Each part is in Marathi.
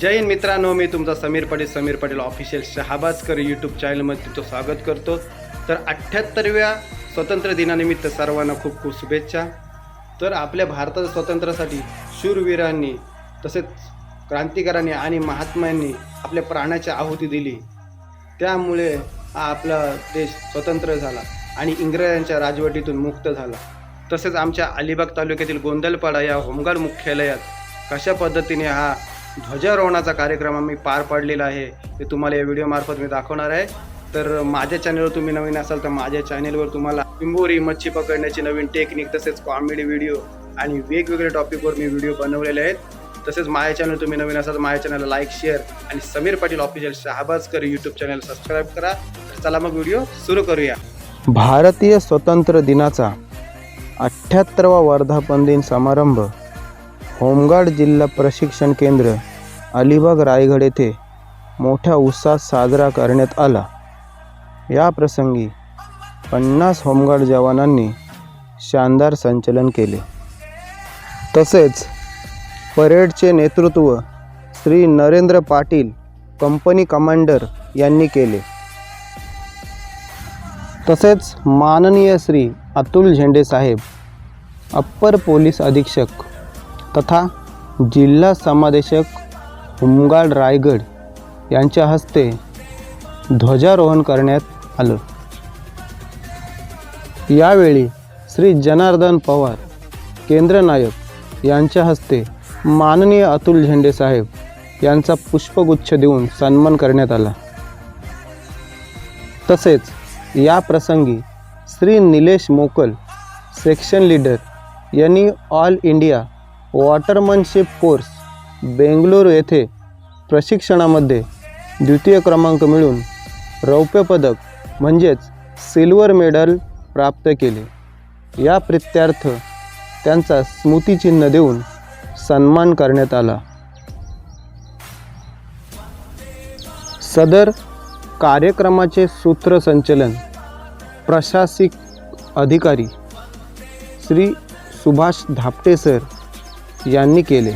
जय हिंद मित्रांनो मी तुमचा समीर पाटील समीर पाटील ऑफिशियल शहाबाजकर यूट्यूब चॅनलमध्ये तुमचं स्वागत करतो. तर अठ्ठ्याहत्तरव्या स्वतंत्र दिनानिमित्त सर्वांना खूप खूप शुभेच्छा. तर आपल्या भारताच्या स्वातंत्र्यासाठी शूरवीरांनी तसेच क्रांतिकारांनी आणि महात्म्यांनी आपल्या प्राणाची आहुती दिली. त्यामुळे हा आपला देश स्वतंत्र झाला आणि इंग्रजांच्या राजवटीतून मुक्त झाला. तसेच आमच्या अलिबाग तालुक्यातील गोंदलपाडा या होमगार्ड मुख्यालयात कशा पद्धतीने हा ध्वजारोहणाचा कार्यक्रम आम्ही पार पाडलेला आहे. ते तुम्हाला या व्हिडिओमार्फत मी दाखवणार आहे. तर माझ्या चॅनलवर तुम्ही नवीन असाल तर माझ्या चॅनलवर तुम्हाला पिंबोरी मच्छी पकडण्याची नवीन टेक्निक तसेच कॉमेडी व्हिडिओ आणि वेगवेगळ्या टॉपिकवर मी व्हिडिओ बनवलेले आहेत. तसेच माझ्या चॅनल तुम्ही नवीन असाल तर माझ्या चॅनलला लाईक शेअर आणि Sameer Patil official Shahabajkar YouTube channel subscribe करा. तर चला मग व्हिडिओ सुरू करूया. भारतीय स्वतंत्र दिनाचा अठ्ठ्याहत्तरवा वर्धापन दिन समारंभ. होमगार्ड जिल्हा प्रशिक्षण केंद्र अलिबाग रायगड येथे मोठ्या उत्साहात साजरा करण्यात आला. या प्रसंगी पन्नास होमगार्ड जवानांनी शानदार संचलन केले. तसेच परेडचे नेतृत्व श्री नरेंद्र पाटील कंपनी कमांडर यांनी केले. तसेच माननीय श्री अतुल झेंडे साहेब अप्पर पोलीस अधीक्षक तथा जिल्हा समादेशक हुमगाड रायगड यांच्या हस्ते ध्वजारोहण करण्यात आलं. यावेळी श्री जनार्दन पवार केंद्र नायक यांच्या हस्ते माननीय अतुल झेंडे साहेब यांचा पुष्पगुच्छ देऊन सन्मान करण्यात आला. तसेच या प्रसंगी श्री निलेश मोकल सेक्शन लीडर यांनी all India watermanship course Bangalore येथे प्रशिक्षणामध्ये द्वितीय क्रमांक मिळून रौप्य पदक म्हणजेच सिल्वर मेडल प्राप्त केले. या प्रित्यार्थ त्यांचा स्मृतिचिन्ह देऊन सन्मान करण्यात आला. सदर कार्यक्रमाचे सूत्रसंचलन प्रशासिक अधिकारी श्री सुभाष धापटे सर यांनी केले.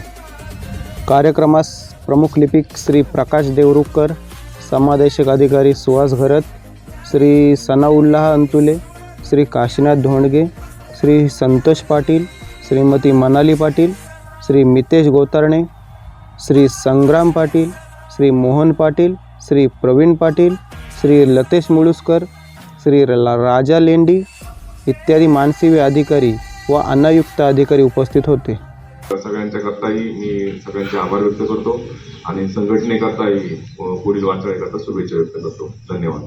कार्यक्रमास प्रमुख लिपिक श्री प्रकाश देवरुखकर समादेशक अधिकारी सुहास घरत श्री सनाउल्लाह अंतुले श्री काशीनाथ धोंडगे श्री संतोष पाटील श्रीमती मनाली पाटील श्री मितेश गोतर्णे श्री संग्राम पाटील श्री मोहन पाटील श्री प्रवीण पाटील श्री लतेश मुळुसकर श्री राजा लेंडी इत्यादी मानसिवी अधिकारी व अनायुक्त अधिकारी उपस्थित होते. सगळ्यांच्या करताही मी सगळ्यांचे आभार व्यक्त करतो आणि संघटनेकरताही पुढील वाटचालीकरता शुभेच्छा व्यक्त करतो. धन्यवाद.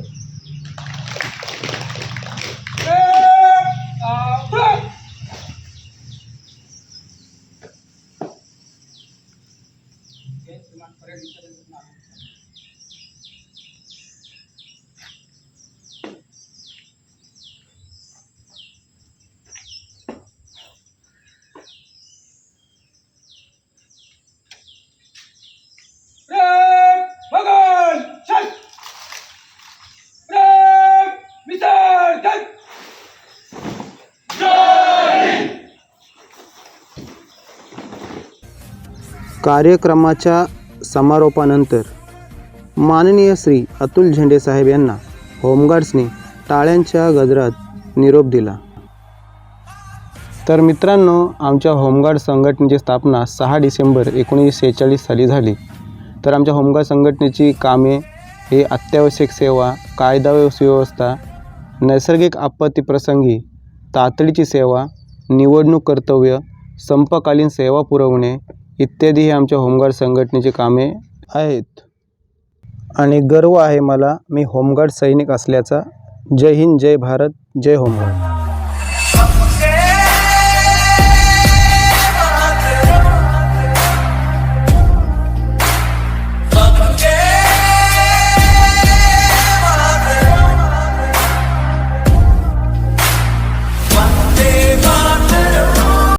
कार्यक्रमाच्या समारोपानंतर माननीय श्री अतुल झेंडे साहेब यांना होमगार्ड्सने टाळ्यांच्या गजरात निरोप दिला. तर मित्रांनो आमच्या होमगार्ड संघटनेची स्थापना सहा डिसेंबर एकोणीसशे सेहेचाळीस साली झाली. तर आमच्या होमगार्ड संघटनेची कामे हे अत्यावश्यक सेवा कायदा सुव्यवस्था नैसर्गिक आपत्तीप्रसंगी तातडीची सेवा निवडणूक कर्तव्य संपकालीन सेवा पुरवणे इत्यादी हे आमच्या होमगार्ड संघटनेची कामे आहेत. आणि गर्व आहे मला मी होमगार्ड सैनिक असल्याचा. जय हिंद जय भारत जय होमगार्ड.